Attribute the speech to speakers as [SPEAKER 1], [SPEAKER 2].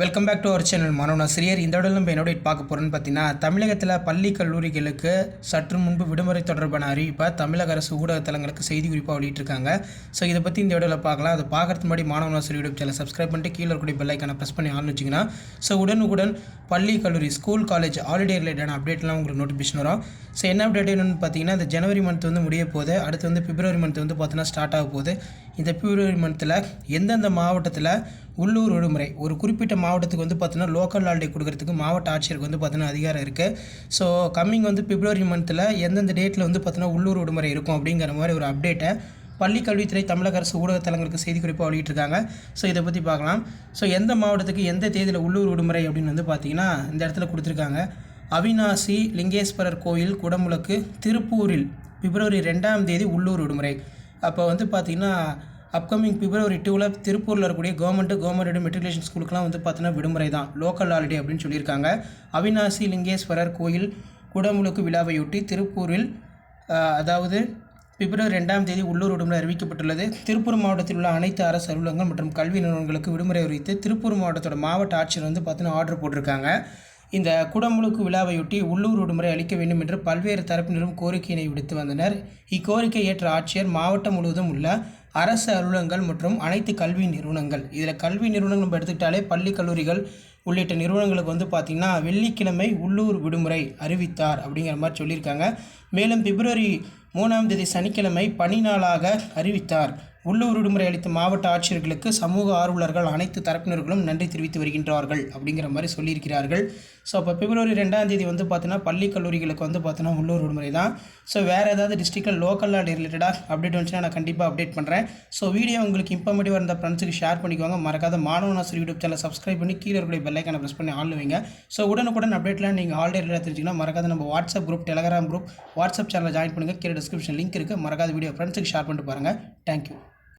[SPEAKER 1] Welcome back to our channel மனோநாசிரியர் இந்த இடத்துல நம்ம என்னோட பார்க்க போகிறோன்னு பார்த்தீங்கன்னா தமிழகத்தில் பள்ளி கல்லூரிகளுக்கு சற்று முன்பு விடுமுறை தொடர்பான அறிவிப்பை தமிழக அரசு ஊடகத்தலங்களுக்கு செய்தி குறிப்பாக வெளியிட்டிருக்காங்க. ஸோ இதை பற்றி இந்த இடத்துல பார்க்கலாம். அதை பார்க்கறதுக்கு முன்னாடி மாணவனாசிரியர் யூடியூப் சேனல் சப்ஸ்கிரைப் பண்ணிட்டு கீழே இருக்கக்கூடிய பெல்லைக்கான ப்ரெஸ் பண்ணி ஆன் வச்சிங்கன்னா ஸோ உடனுக்குடன் பள்ளி கல்லூரி ஸ்கூல் காலேஜ் ஹாலிடே ரிலேட்டடான அப்டேட்லாம் உங்களுக்கு நோட்டிஃபிகேஷன் வரும். ஸோ என்ன அப்டேட் என்னென்னு பார்த்தீங்கன்னா இந்த ஜனவரி மந்த் வந்து முடிய போது அடுத்து வந்து பிப்ரவரி மந்த் வந்து பார்த்தீங்கன்னா ஸ்டார்ட் ஆக போகுது. இந்த பிப்ரவரி மந்தில் எந்தெந்த மாவட்டத்தில் உள்ளூர் விடுமுறை ஒரு குறிப்பிட்ட மாவட்டத்துக்கு வந்து பார்த்தீங்கன்னா லோக்கல் ஹாலிடே கொடுக்கறதுக்கு மாவட்ட ஆட்சியருக்கு வந்து பார்த்தீங்கன்னா அதிகாரம் இருக்குது ஸோ கம்மிங் வந்து பிப்ரவரி மந்தில் எந்தெந்த டேட்டில் வந்து பார்த்தீங்கன்னா உள்ளூர் விடுமுறை இருக்கும் அப்படிங்கிற மாதிரி ஒரு அப்டேட்டை பள்ளி கல்வித்துறை தமிழக அரசு ஊடகத்தலங்களுக்கு செய்தி குறிப்பாக வெளியிட்டிருக்காங்க. ஸோ இதை பற்றி பார்க்கலாம். ஸோ எந்த மாவட்டத்துக்கு எந்த தேதியில் உள்ளூர் விடுமுறை அப்படின்னு வந்து பார்த்தீங்கன்னா இந்த இடத்துல கொடுத்துருக்காங்க. அவினாசி லிங்கேஸ்வரர் கோயில் குடமுழுக்கு திருப்பூரில் பிப்ரவரி ரெண்டாம் தேதி உள்ளூர் விடுமுறை. அப்போ வந்து பார்த்திங்கன்னா அப்கமிங் பிப்ரவரி டூவில் திருப்பூரில் இருக்கக்கூடிய கவர்மெண்ட்டு கவர்மெண்ட் மெட்ரிகுலேஷன் ஸ்கூலுக்குலாம் வந்து பார்த்தீங்கன்னா விடுமுறை தான். லோக்கல் ஹாலிடே அப்படின்னு சொல்லியிருக்காங்க. அவினாசி லிங்கேஸ்வரர் கோயில் குடமுழுக்கு விழாவையொட்டி திருப்பூரில் அதாவது பிப்ரவரி ரெண்டாம் தேதி உள்ளூர் விடுமுறை அறிவிக்கப்பட்டுள்ளது. திருப்பூர் மாவட்டத்தில் உள்ள அனைத்து அரசு அலுவலகங்கள் மற்றும் கல்வி நிறுவனங்களுக்கு விடுமுறை அறிவித்து திருப்பூர் மாவட்டத்தோட மாவட்ட ஆட்சியர் வந்து பார்த்தீங்கன்னா ஆர்டர் போட்டிருக்காங்க. இந்த குடமுழுக்கு விழாவையொட்டி உள்ளூர் விடுமுறை அளிக்க வேண்டும் என்று பல்வேறு தரப்பினரும் கோரிக்கையினை விடுத்து வந்தனர். இக்கோரிக்கை ஏற்ற ஆட்சியர் மாவட்டம் முழுவதும் உள்ள அரசு அலுவலகங்கள் மற்றும் அனைத்து கல்வி நிறுவனங்கள். இதில் கல்வி நிறுவனங்கள் நம்ம எடுத்துக்கிட்டாலே பள்ளி கல்லூரிகள் உள்ளிட்ட நிறுவனங்களுக்கு வந்து பார்த்திங்கன்னா வெள்ளிக்கிழமை உள்ளூர் விடுமுறை அறிவித்தார் அப்படிங்கிற மாதிரி சொல்லியிருக்காங்க. மேலும் பிப்ரவரி மூணாம் தேதி சனிக்கிழமை பணி நாளாக அறிவித்தார். உள்ளூர் விடுமுறை அளித்த மாவட்ட ஆட்சியர்களுக்கு சமூக ஆர்வலர்கள் அனைத்து தரப்பினர்களும் நன்றி தெரிவித்து வருகின்றார்கள் அப்படிங்கிற மாதிரி சொல்லியிருக்கிறார்கள். ஸோ அப்போ பிப்ரவரி ரெண்டாம் தேதி வந்து பார்த்தீங்கன்னா பள்ளி கல்லூரிகளுக்கு வந்து பார்த்தீங்கன்னா உள்ளூர் விடுமுறை தான். ஸோ வேறு ஏதாவது டிஸ்ட்ரிக்டில் லோக்கல் ரிலேட்டடாக அப்டேட் வந்துச்சுன்னா நான் கண்டிப்பாக அப்டேட் பண்ணுறேன் ஸோ வீடியோ உங்களுக்கு இன்ஃபர்மேட்டிவாக இருந்த ஃப்ரெண்ட்ஸுக்கு ஷேர் பண்ணிக்கோங்க. மறக்காத மாணவனாசர் யூடியூப் சேனல் சப்ஸ்கிரைப் பண்ணி கீழே இருக்கிற பெல்லைக்கான ப்ரெஸ் பண்ணி ஆன் வைங்க. ஸோ உடனுக்குடன் அப்டேட்லாம் நீங்கள் ஆல்ரெடி ரிலேட் தெரிஞ்சிங்கன்னா மறக்காத நம்ம WhatsApp group Telegram group WhatsApp சேனலில் ஜாயின் பண்ணுங்கள் கீழே டிஸ்கிரிப்ஷன் லிங்க் இருக்குது மறக்காத வீடியோ ஃப்ரெண்ட்ஸுக்கு ஷேர் பண்ணிட்டு பாருங்கள் தேங்க்யூ